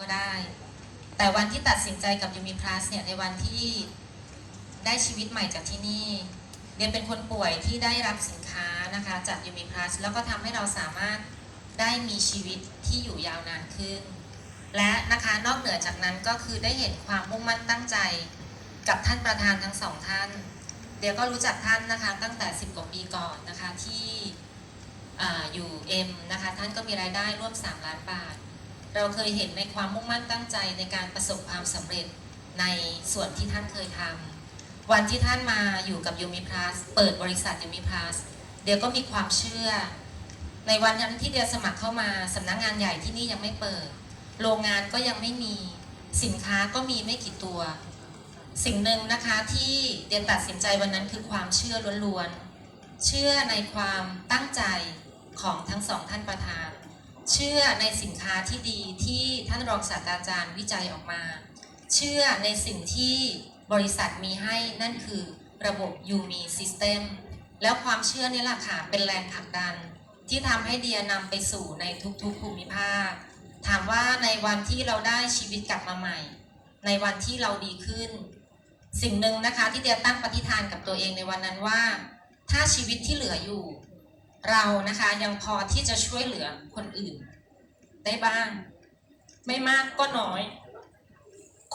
ก็ได้ แต่วันที่ตัดสินใจกับยูมิพลัสเนี่ยในวันที่ได้ชีวิตใหม่จากที่นี่เดียเป็นคนป่วยที่ได้รับสินค้านะคะจากยูมิพลัสแล้วก็ทำให้เราสามารถได้มีชีวิตที่อยู่ยาวนานขึ้น และนะคะนอกเหนือจากนั้นก็คือได้เห็นความมุ่งมั่นตั้งใจกับท่านประธานทั้งสองท่าน เดียก็รู้จักท่านนะคะตั้งแต่ 10 กว่าปีก่อนนะคะที่ออยู่เอ็มนะคะท่านก็มีรายได้ร่วม 3 ล้านบาท เราเคยเห็นในความมุ่งมั่นตั้งใจในการประสบความสำเร็จในส่วนที่ท่านเคยทำวันที่ท่านมาอยู่กับยูมิพลัสเปิดบริษัทยูมิพลัสเดียวก็มีความเชื่อ ในวันนั้นที่เดียสมัครเข้ามาสำนักงานใหญ่ที่นี่ยังไม่เปิด โรงงานก็ยังไม่มีสินค้าก็มีไม่กี่ตัว สิ่งหนึ่งนะคะที่เดียตัดสินใจวันนั้นคือความเชื่อล้วนๆเชื่อในความตั้งใจของทั้งสองท่านประธาน เชื่อในสินค้าที่ดีที่ท่านรองศาสตราจารย์วิจัยออกมา เชื่อในสิ่งที่บริษัทมีให้นั่นคือระบบ UMI System แล้วความเชื่อนี่แหละค่ะเป็นแรงผลักดัน ที่ทำให้เดียนำไปสู่ในทุกๆภูมิภาค ถามว่าในวันที่เราได้ชีวิตกลับมาใหม่ ในวันที่เราดีขึ้น สิ่งหนึ่งนะคะที่เดียตั้งปฏิฐานกับตัวเองในวันนั้นว่า ถ้าชีวิตที่เหลืออยู่ เรานะคะยังพอที่จะช่วยเหลือคนอื่น ได้บ้าง ไม่มากก็น้อย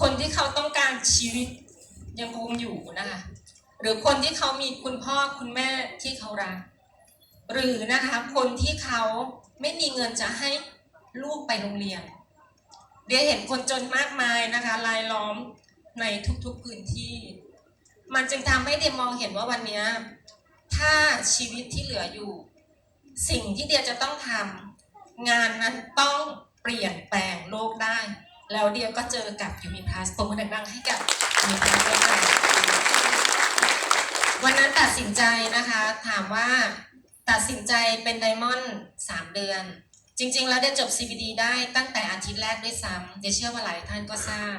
คนที่เขาต้องการชีวิตยังคงอยู่นะคะหรือคนที่เขามีคุณพ่อคุณแม่ที่เขารักหรือนะคะคนที่เขาไม่มีเงินจะให้ลูกไปโรงเรียนเดียเห็นคนจนมากมายนะคะรายล้อมในทุกๆพื้นที่ มันจึงทำให้เดียมองเห็นว่าวันนี้ถ้าชีวิตที่เหลืออยู่ สิ่งที่เดียจะต้องทำงานนั้นต้องเปลี่ยนแปลงโลกได้ แล้วเดียก็เจอกับยูมิพลัสตบมือดังๆให้กับยูมิพลัสด้วยค่ะวันนั้นตัดสินใจนะคะ ถามว่าตัดสินใจเป็นไดมอนด์สามเดือน จริง ๆ แล้วเดียจบ CBD ได้ตั้งแต่อาทิตย์แรกด้วยซ้ำเดียเชื่อว่าหลายท่านก็ทราบ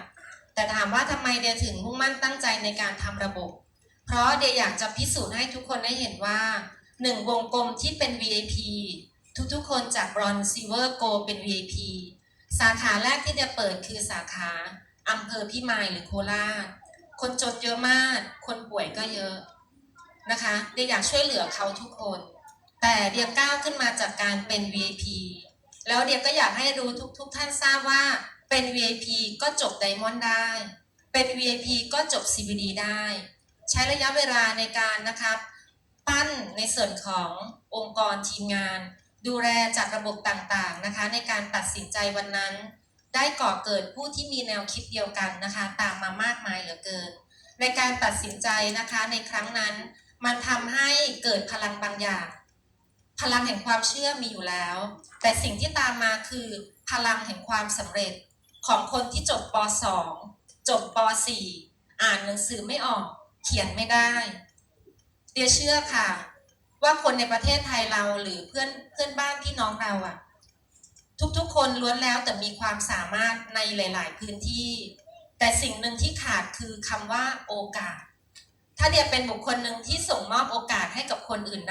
แต่ถามว่าทำไมเดียถึงมุ่งมั่นตั้งใจในการทำระบบ เพราะเดียอยากจะพิสูจน์ให้ทุกคนได้เห็นว่า หนึ่งวงกลมที่เป็น VIP ทุกๆ คนจากบรอนซิเวอร์โกเป็น VIP สาขาแรกที่เดียเปิดคือสาขาอำเภอพิมายหรือโคราช คนจดเยอะมาก คนป่วยก็เยอะนะคะเดียอยากช่วยเหลือเขาทุกคน แต่เดียก้าวขึ้นมาจากการเป็น VIP แล้วเดียก็อยากให้รู้ทุกๆท่านทราบว่าเป็น VIP ก็จบไดมอนด์ได้ เป็น VIP ก็จบ CBD ได้ ใช้ระยะเวลาในการนะครับ ปั้นในส่วนขององค์กรทีมงาน ดูแลจัดระบบต่างๆนะคะ ในการตัดสินใจวันนั้น ได้ก่อเกิดผู้ที่มีแนวคิดเดียวกันนะคะ ตามมามากมายเหลือเกิน ในการตัดสินใจนะคะในครั้งนั้น มันทำให้เกิดพลังบางอย่าง พลังแห่งความเชื่อมีอยู่แล้ว แต่สิ่งที่ตามมาคือพลังแห่งความสำเร็จของคนที่จบป .2 จบป .4 อ่านหนังสือไม่ออก เขียนไม่ได้ เดียเชื่อค่ะ ว่าคนในประเทศไทยเราหรือเพื่อนเพื่อนบ้านพี่น้องเราอะทุกๆ คนล้วนแล้วแต่มีความสามารถในหลาย ๆ พื้นที่ แต่สิ่งหนึ่งที่ขาดคือคำว่าโอกาส ถ้าเดียเป็นบุคคลหนึ่งที่ส่งมอบโอกาสให้กับคนอื่นได้